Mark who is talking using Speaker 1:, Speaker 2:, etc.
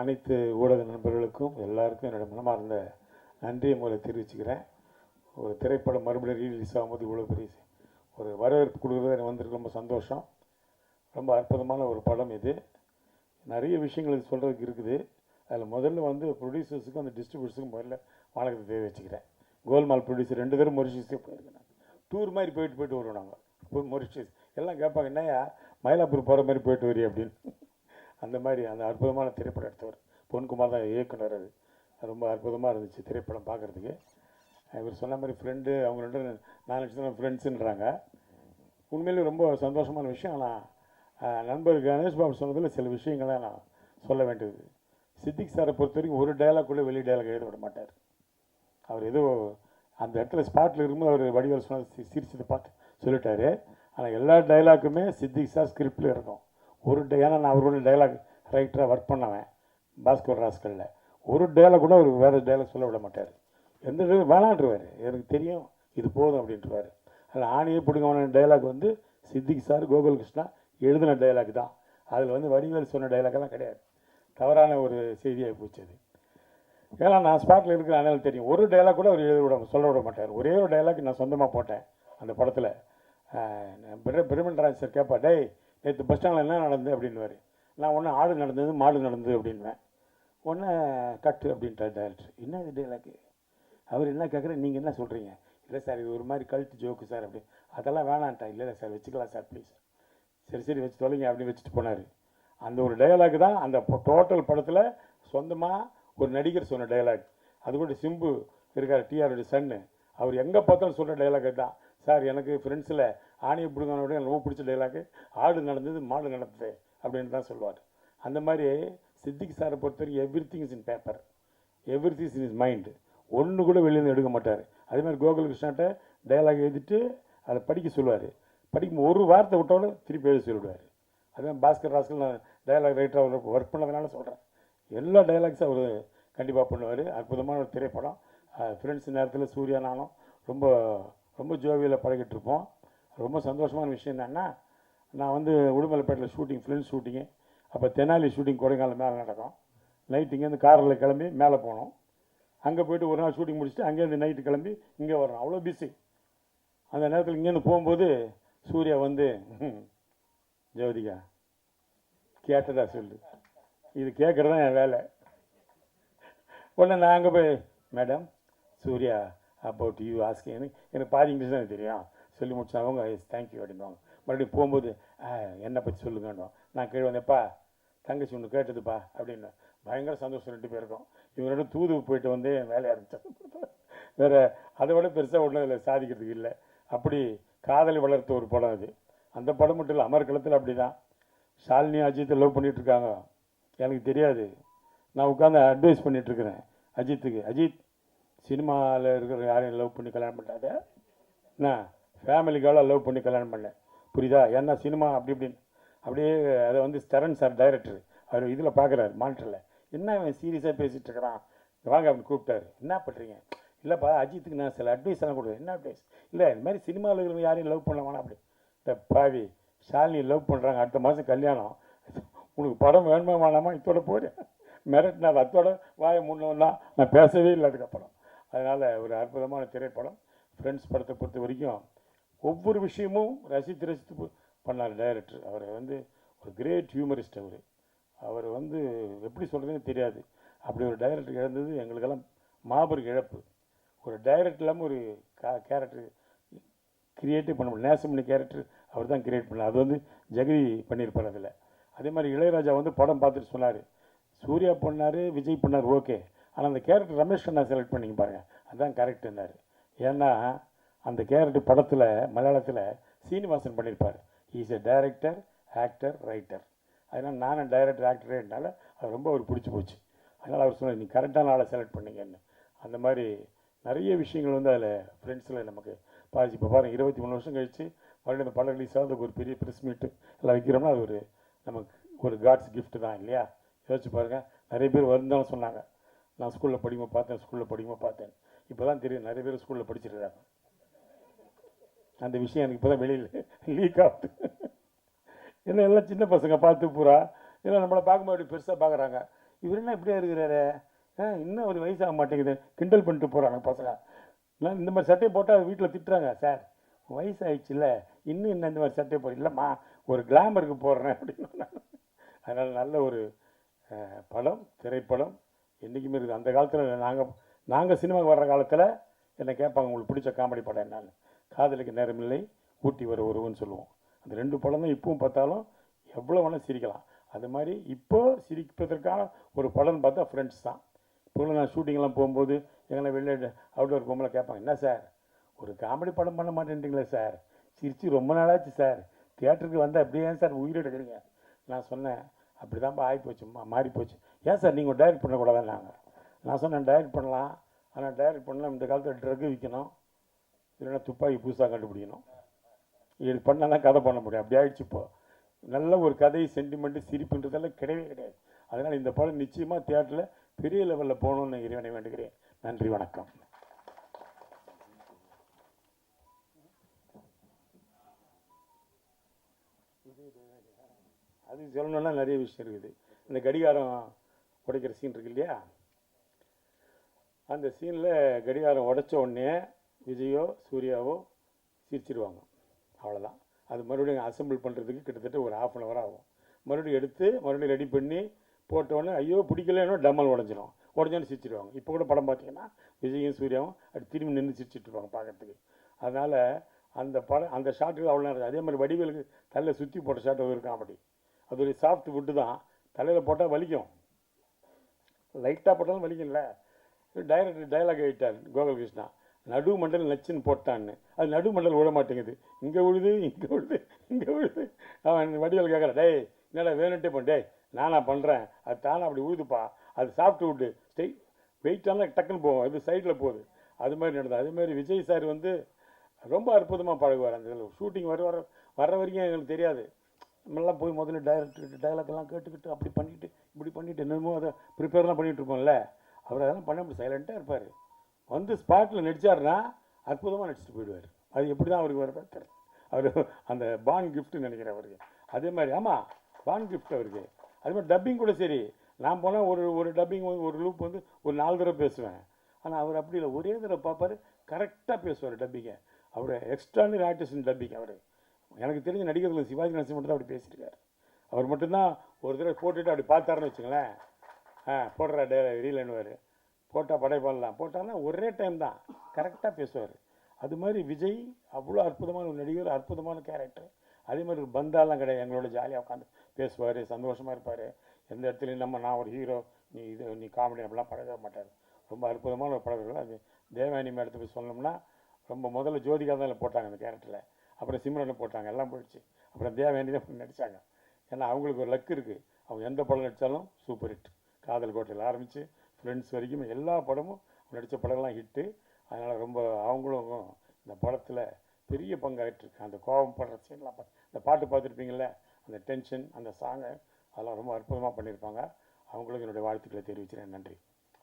Speaker 1: அனைத்து ஊடக நண்பர்களுக்கும் எல்லாருக்கும் என்னோட மனமார்ந்த நன்றியை முதல்ல தெரிவிச்சுக்கிறேன். ஒரு திரைப்படம் மறுபடியும் ரீலீஸ் ஆகும்போது இவ்வளோ பெரிய ஒரு வரவேற்பு கொடுக்குறது எனக்கு வந்துருக்கு ரொம்ப சந்தோஷம். ரொம்ப அற்புதமான ஒரு படம் இது. நிறைய விஷயங்கள் இது சொல்கிறதுக்கு இருக்குது. அதில் முதல்ல வந்து ப்ரொடியூசர்ஸுக்கும் அந்த டிஸ்ட்ரிபியூட்டர்ஸுக்கும் முதல்ல வணக்கத்தை தேவை வச்சுக்கிறேன் கோல்மால் ப்ரொடியூசர் ரெண்டு பேரும் மொரிஷியஸே போயிருக்கேன் டூர் மாதிரி போயிட்டு போயிட்டு வருவோம் நாங்கள் மொரிஷியஸ் எல்லாம் கேட்பாங்க என்னையா மயிலாப்பூர் போகிற மாதிரி போயிட்டு வரி அப்படின்னு. அந்த மாதிரி அந்த அற்புதமான திரைப்படம் எடுத்தவர் பொன்குமார் தான் இயக்குனர் அது. ரொம்ப அற்புதமாக இருந்துச்சு திரைப்படம் பார்க்குறதுக்கு. இவர் சொன்ன மாதிரி ஃப்ரெண்டு அவங்க ரெண்டு நாலு நினச்சி ஃப்ரெண்ட்ஸுன்றாங்க உண்மையிலேயே ரொம்ப சந்தோஷமான விஷயம். ஆனால் நண்பர் கணேஷ் பாபு சொன்னதில் சில விஷயங்களை நான் சொல்ல வேண்டியது. சித்திக் சாரை பொறுத்த வரைக்கும் ஒரு dialogue கூட வெளி டயலாக் எழுத விட மாட்டார். அவர் ஏதோ அந்த இடத்துல ஸ்பாட்டில் இருக்கும்போது அவர் வடிவேல் சொன்ன சிரிச்சதை பார்த்து சொல்லிட்டாரு. ஆனால் எல்லா டைலாக்குமே சித்திக் சார் ஸ்கிரிப்டில் இருக்கும். ஒரு ஏன்னா நான் அவரோட டைலாக் ரைட்டராக ஒர்க் பண்ணவன் பாஸ்கர் ராஸ்கலில் ஒரு டைலாக் கூட அவர் வேறு டைலாக் சொல்ல விட மாட்டார். எந்த டைலாக் வேணான்றவார். எனக்கு தெரியும் இது போதும் அப்படின்றவார். அதில் ஆணியை பிடுங்கவன டைலாக் வந்து சித்திக் சார் கோகுல் கிருஷ்ணா எழுதின டைலாக் தான். அதில் வந்து வடிவேல் சொன்ன டைலாக்கெல்லாம் கிடையாது. தவறான ஒரு செய்தியாகி போச்சு அது. ஏன்னா நான் ஸ்பாட்டில் இருக்கிற அதனால தெரியும். ஒரு டைலாக் கூட அவர் எழுத விட சொல்ல விட மாட்டார். ஒரே ஒரு டைலாக் நான் சொந்தமாக போட்டேன் அந்த படத்தில். பிரமன்ராஜ் சார் கேட்பா டேய் நேற்று பஸ் ஸ்டாண்டில் என்ன நடந்தது அப்படின்னுவார். நான் ஒன்று ஆடு நடந்தது மாடு நடந்தது அப்படின்வேன் ஒன்று கட்டு அப்படின்ட்டார் டேரக்டர் என்ன இது டைலாக்கு அவர் என்ன கேட்குற நீங்கள் என்ன சொல்கிறீங்க இல்லை சார் இது ஒரு மாதிரி கல்ட்டு ஜோக்கு சார் அப்படி. அதெல்லாம் வேணான்ட்டா இல்லை இல்லை சார் வச்சுக்கலாம் சார் ப்ளீஸ் சரி சரி வச்சு தொலைங்க அப்படின்னு வச்சுட்டு போனார். அந்த ஒரு டயலாக் தான் அந்த டோட்டல் படத்தில் சொந்தமாக ஒரு நடிகர் சொன்ன டயலாக் அது கூட சிம்பு இருக்கார் டிஆருடைய சன்னு அவர் எங்கே பார்த்தாலும் சொல்கிற டயலாக் தான். சார் எனக்கு ஃப்ரெண்ட்ஸில் ஆணையை பிடுங்கானோட ரொம்ப பிடிச்ச டைலாக்கு ஆடு நடந்தது மாடு நடந்தது அப்படின்னு தான் சொல்லுவார். அந்த மாதிரி சித்திக் சாரை பொறுத்தவரைக்கும் everything is in paper everything in is mind ஒன்று கூட வெளியிலேருந்து எடுக்க மாட்டார். அதே மாதிரி கோகுல் கிருஷ்ணாட்ட டயலாக் எழுதிட்டு அதை படிக்க சொல்லுவார். படிக்கும் ஒரு வார்த்தை விட்டோட திருப்பி எழுதி சொல்லிவிடுவார் அதுதான் பாஸ்கர் ராஸ்கர் நான் டயலாக் ரைட்டராக ஒர்க் பண்ணதுனால சொல்கிறேன் எல்லா டயலாக்ஸும் அவர் கண்டிப்பாக பண்ணுவார். அற்புதமான ஒரு திரைப்படம். ஃப்ரெண்ட்ஸ் நேரத்தில் சூர்யா நானும் ரொம்ப ரொம்ப ஜோவியில் பழகிட்டு இருப்போம். ரொம்ப சந்தோஷமான விஷயம் என்னென்னா நான் வந்து உடுமலைப்பேட்டில் ஷூட்டிங் ஃப்ரெண்ட்ஸ் ஷூட்டிங்கு அப்போ தெனாலி ஷூட்டிங் கொடைக்கானல் மேலே நடக்கும். நைட் இங்கேருந்து காரில் கிளம்பி மேலே போனோம். அங்கே போயிட்டு ஒரு நாள் ஷூட்டிங் முடிச்சுட்டு அங்கேருந்து நைட்டு கிளம்பி இங்கே வரணும் அவ்வளோ பிஸி அந்த நேரத்தில் இங்கேருந்து போகும்போது சூர்யா வந்து ஜோதிகா கேட்டதா சொல்லு. இது கேட்குறது தான் என் வேலை. உடனே நான் அங்கே போய் madam Surya about you asking எனக்கு எனக்கு பாதி இங்கிலீஷ் தான் தெரியும். சொல்லி முடிச்சு அவங்க எஸ் தேங்க்யூ அப்படின்வாங்க மறுபடியும் போகும்போது "ஆ, என்னை பற்றி சொல்லுங்கன்னு நான் கீழே வந்தேப்பா தங்கச்சி ஒன்று கேட்டதுப்பா அப்படின்னு. பயங்கர சந்தோஷம் ரெண்டு பேருக்கும். இவங்க ரெண்டும் தூது போயிட்டு வந்து என் வேலையை ஆரம்பித்தேன் வேறு அதை விட பெருசாக ஒன்றும் இல்லை சாதிக்கிறதுக்கு இல்லை. அப்படி காதலை வளர்த்த ஒரு படம் அது. அந்த படம் மட்டும் இல்லை அமர்களத்தில் அப்படி தான் ஷாலினி அஜித்தை லவ் பண்ணிகிட்ருக்காங்க எனக்கு தெரியாது. நான் உட்காந்து அட்வைஸ் பண்ணிகிட்ருக்கிறேன் அஜித்துக்கு. அஜித் சினிமாவில் இருக்கிற யாரையும் லவ் பண்ணி கல்யாணம் பண்ணாத என்ன? ஃபேமிலிக்காக லவ் பண்ணி கல்யாணம் பண்ணேன். புரியுதா? ஏன்னா சினிமா அப்படி இப்படின்னு. அப்படியே அதை வந்து ஸ்டரன் சார் டைரக்டர் அவர் இதில் பார்க்குறாரு மானிட்டரில் என்ன அவன் சீரியஸாக பேசிகிட்டு இருக்கிறான்? வாங்க அப்படின்னு கூப்பிட்டாரு. என்ன பண்ணுறீங்க இல்லைப்பா அஜித்துக்கு நான் சில அட்வைஸ் எல்லாம் கொடுக்குறேன். என்ன அட்வைஸ் இல்லை இந்த மாதிரி சினிமாவில் இருக்கிறவங்க யாரையும் லவ் பண்ண வேணாம் அப்படி. இந்த பாவி ஷாலினி லவ் பண்ணுறாங்க அடுத்த மாதம் கல்யாணம். உனக்கு படம் வேணுமா வேணாமா? இதோட போடு. மிரட்டினார். அத்தோட வாயை முன்னோன்னா நான் பேசவே இல்லை அதுக்கப்புறம். அதனால் ஒரு அற்புதமான திரைப்படம். ஃப்ரெண்ட்ஸ் படத்தை பொறுத்த வரைக்கும் ஒவ்வொரு விஷயமும் ரசித்து ரசித்து பண்ணார் டைரக்டர் அவர் வந்து ஒரு கிரேட் ஹியூமரிஸ்ட் அவர். அவர் வந்து எப்படி சொல்கிறதுன்னு தெரியாது. அப்படி ஒரு டைரக்டர் இழந்தது எங்களுக்கெல்லாம் மாபெரும் இழப்பு. ஒரு டைரக்டர் இல்லாமல் ஒரு கா கேரக்டர் கிரியேட்டிவ் பண்ண முடியல. நேசமணி கேரக்டர் அவர் தான் கிரியேட் பண்ணார். அது வந்து ஜெகதி பண்ணியிருப்பார் அதில். அதே மாதிரி இளையராஜா வந்து படம் பார்த்துட்டு சொன்னார். சூர்யா பண்ணார் விஜய் பண்ணார் ஓகே. ஆனால் அந்த கேரக்டர் ரமேஷ் அண்ணா செலக்ட் பண்ணிங்க பாருங்கள் அதுதான் கரெக்டுன்னாரு ஏன்னா அந்த கேரக்டர் படத்தில் மலையாளத்தில் சீனிவாசன் பண்ணியிருப்பார் is a director actor writer அதனால் நானும் டைரக்டர் ஆக்டரேனால அது ரொம்ப அவர் பிடிச்சி போச்சு. அதனால் அவர் சொன்னார் நீ கரெக்டான ஆளை செலக்ட் பண்ணிங்கன்னு. அந்த மாதிரி நிறைய விஷயங்கள் வந்து அதில் ஃப்ரெண்ட்ஸில் நமக்கு பாதிச்சு. இப்போ பாருங்கள் இருபத்தி மூணு வருஷம் கழிச்சு மறுபடியும் இந்த படம் ரிலீஸ் ஆகுது ஒரு பெரிய ப்ரெஸ் மீட்டு எல்லாம் வைக்கிறோம்னா அது ஒரு நமக்கு ஒரு காட்ஸ் கிஃப்ட்டு தான் இல்லையா? யோசிச்சு பாருங்கள் நிறைய பேர் வருந்தாலும் சொன்னாங்க நான் ஸ்கூலில் படிக்கும்போது பார்த்தேன் ஸ்கூலில் படிக்கும்போது பார்த்தேன். இப்போ தான் தெரியும் நிறைய பேர் ஸ்கூலில் படிச்சிருக்காங்க அந்த விஷயம் எனக்கு இப்போ தான் வெளியில் லீக் ஆகுது. ஏன்னா எல்லாம் சின்ன பசங்க பார்த்து பூரா. ஏன்னா நம்மளை பார்க்கும்போது அப்படி பெருசாக பார்க்குறாங்க. இவர் என்ன இப்படியா இருக்கிறாரு? ஆ இன்னும் ஒரு வயசாக மாட்டேங்குது. கிண்டல் பண்ணிட்டு போகிறாங்க பசங்க. நான் இந்த மாதிரி சட்டையை போட்டால் வீட்டில் திட்டுறாங்க சார். வயசாயிடுச்சுல இன்னும் என்ன இந்த மாதிரி சட்டையை போட இல்லைம்மா ஒரு கிளாமருக்கு போடுறேன் அப்படின்னு அதனால் நல்ல ஒரு படம் திரைப்படம். என்றைக்குமே இருக்குது. அந்த காலத்தில் நாங்கள் நாங்கள் சினிமாவுக்கு வர்ற காலத்தில் என்னை கேட்பாங்க உங்களுக்கு பிடிச்ச காமெடி படம் என்னன்னு? காதலுக்கு நேரமில்லை ஊட்டி வர ஒருவன் சொல்லுவோம். அந்த ரெண்டு படம் தான் இப்பவும் பார்த்தாலும் எவ்வளோ வேணால் சிரிக்கலாம். அது மாதிரி இப்போ சிரிப்பதற்கான ஒரு படம்னு பார்த்தா ஃப்ரெண்ட்ஸ் தான். இப்போ நான் ஷூட்டிங்லாம் போகும்போது எங்களை வெளியே அவுட்டோர் போகும்போது கேட்பாங்க என்ன சார் ஒரு காமெடி படம் பண்ண மாட்டேன்றீங்களே சார் சிரிச்சு ரொம்ப நாளாச்சு சார் தியேட்டருக்கு வந்தால் அப்படியே ஏன் சார் உயிர் எடுக்கிறீங்க நான் சொன்னேன் அப்படி தான் ஆகி போச்சு மா மாறி போச்சு ஏன் சார் நீங்கள் டைரக்ட் பண்ணக்கூடாதுன்னாங்க? நான் சொன்னேன் டைரக்ட் பண்ணலாம். ஆனால் டைரக்ட் பண்ணலாம். இந்த காலத்தில் ட்ரக் விற்கணும் இல்லைன்னா துப்பாக்கி புதுசாக கண்டுபிடிக்கணும். இது பண்ணால் தான் கதை பண்ண முடியும். அப்படி ஆயிடுச்சு இப்போ. நல்ல ஒரு கதை சென்டிமெண்ட்டு சிரிப்புன்றதெல்லாம் கிடையவே கிடையாது. அதனால் இந்த படம் நிச்சயமாக தியேட்டரில் பெரிய லெவலில் போகணும்னு இறைவனை வேண்டுகிறேன். நன்றி வணக்கம். அது சொல்லணும்னா நிறைய விஷயம் இருக்குது. இந்த கடிகாரம் உடைக்கிற சீன் இருக்கு இல்லையா? அந்த சீனில் கடிகாரம் உடைச்ச உடனே விஜயோ சூர்யாவோ சிரிச்சிருவாங்க. அவ்வளோதான் அது மறுபடியும் அசம்பிள் பண்ணுறதுக்கு கிட்டத்தட்ட ஒரு ஹாஃப் அன் ஹவர் ஆகும். மறுபடியும் எடுத்து மறுபடியும் ரெடி பண்ணி போட்டோன்னே ஐயோ பிடிக்கலன்னா டம்மல் உடஞ்சிரும். உடஞ்சோன்னு சிரிச்சிருவாங்க. இப்போ கூட படம் பார்த்தீங்கன்னா விஜயும் சூர்யாவும் அது திரும்பி நின்று சிரிச்சிட்டு பார்க்கறதுக்கு. அதனால் அந்த படம் அந்த ஷாட்டுக்கு அவ்வளோ நேரம் அதே மாதிரி வடிவேலுக்கு தலையில் சுற்றி போட்ட ஷாட் இருக்கும் அப்படி அதோடைய சாஃப்ட் விட்டு தான். தலையில் போட்டால் வலிக்கும். லைட்டாக போட்டாலும் வலிக்கும்ல. டைரக்டர் டைலாக் ஆகிட்டார் கோகுல் கிருஷ்ணா நடு மண்டல் நச்சுன்னு போட்டான்னு. அது நடு மண்டல் விழ மாட்டேங்குது இங்கே விழுது இங்கே விழுது இங்கே விழுது. அவன் வடிவல் கேட்குறான் டேய் என்னடா வேணுட்டே பண்ண டேய் நானா பண்ணுறேன் அது தானே அப்படி உழுதுப்பா. அது சாப்பிட்டு விட்டு ஸ்டெய் வெயிட்டான டக்குன்னு போவோம் இது சைடில் போகுது. அது மாதிரி நடந்தது. அதுமாதிரி விஜய் சார் வந்து ரொம்ப அற்புதமாக பழகுவார். அந்த இதில் ஷூட்டிங் வர வர வர்ற வரைக்கும் எங்களுக்கு தெரியாது. நம்மளாம் போய் முதல்ல டைரக்டர் டைலாக்லாம் கேட்டுக்கிட்டு அப்படி பண்ணிவிட்டு இப்படி பண்ணிட்டு என்னமோ அதை ப்ரிப்பேர்லாம் பண்ணிகிட்டு இருப்போம்ல. அவர் அதெல்லாம் பண்ண முடியும் சைலண்ட்டாக இருப்பார். வந்து ஸ்பாட்டில் நடித்தாருன்னா அற்புதமாக நடிச்சுட்டு போயிடுவார். அது எப்படி தான் அவருக்கு வர தெரியல. அவர் அந்த பான் கிஃப்ட்னு நினைக்கிறேன் அவருக்கு. அதே மாதிரி ஆமாம் பான் கிஃப்ட் அவருக்கு. அதே மாதிரி டப்பிங் கூட சரி. நான் போனால் ஒரு ஒரு டப்பிங் வந்து ஒரு லூப் வந்து ஒரு நாலு தடவை பேசுவேன். ஆனால் அவர் அப்படி இல்லை. ஒரே தடவை பார்ப்பார் கரெக்டாக பேசுவார் டப்பிங்கை அவர் எக்ஸ்ட்ரானரி ஆர்டிஸ்ட் டப்பிங் அவர். எனக்கு தெரிஞ்ச நடிகர்கள் சிவாஜி கணேசன் மட்டும் தான் அப்படி பேசியிருக்காரு. அவர் மட்டும்தான் ஒரு தடவை போட்டுட்டு அப்படி பார்த்தாருன்னு வச்சுங்களேன் ஆ போடுறா டே ரீலன்னுவார் போட்டால் படைப்பாடலாம் போட்டான்னா ஒரே டைம் தான். கரெக்டாக பேசுவார். அது மாதிரி விஜய் அவ்வளோ அற்புதமான ஒரு நடிகர் அற்புதமான கேரக்டர் அதே மாதிரி ஒரு பந்தாலாம் கிடையாது. எங்களோட ஜாலியாக உட்காந்து பேசுவார் சந்தோஷமாக இருப்பார். எந்த இடத்துலையும் நம்ம நான் ஒரு ஹீரோ நீ இது நீ காமெடி அப்படிலாம் பழக மாட்டார். ரொம்ப அற்புதமான ஒரு பழக்கம் அது தேவானி மேடத்தை போய் சொன்னோம்னா ரொம்ப முதல்ல ஜோதிகா தான் போட்டாங்க அந்த கேரக்டரில் அப்புறம் சிம்ரனை போட்டாங்க. எல்லாம் போயிடுச்சு. அப்புறம் தேவானி தான் நடித்தாங்க ஏன்னா அவங்களுக்கு ஒரு லக் இருக்குது அவங்க எந்த படம் நடித்தாலும் சூப்பர் ஹிட் காதல் கோட்டையில் ஆரம்பித்து ஃப்ரெண்ட்ஸ் வரைக்கும் எல்லா படமும் நடித்த படம்லாம் ஹிட்டு அதனால் ரொம்ப அவங்களும் இந்த படத்தில் பெரிய பங்காயிட்டிருக்கு அந்த கோபம் படுற சீன்லாம் பார்த்து இந்த பாட்டு பார்த்துருப்பீங்கள அந்த டென்ஷன் அந்த சாங்கை அதெல்லாம் ரொம்ப அற்புதமாக பண்ணியிருப்பாங்க அவங்களுக்கு என்னுடைய வாழ்த்துக்களை தெரிவிக்கிறேன் நன்றி.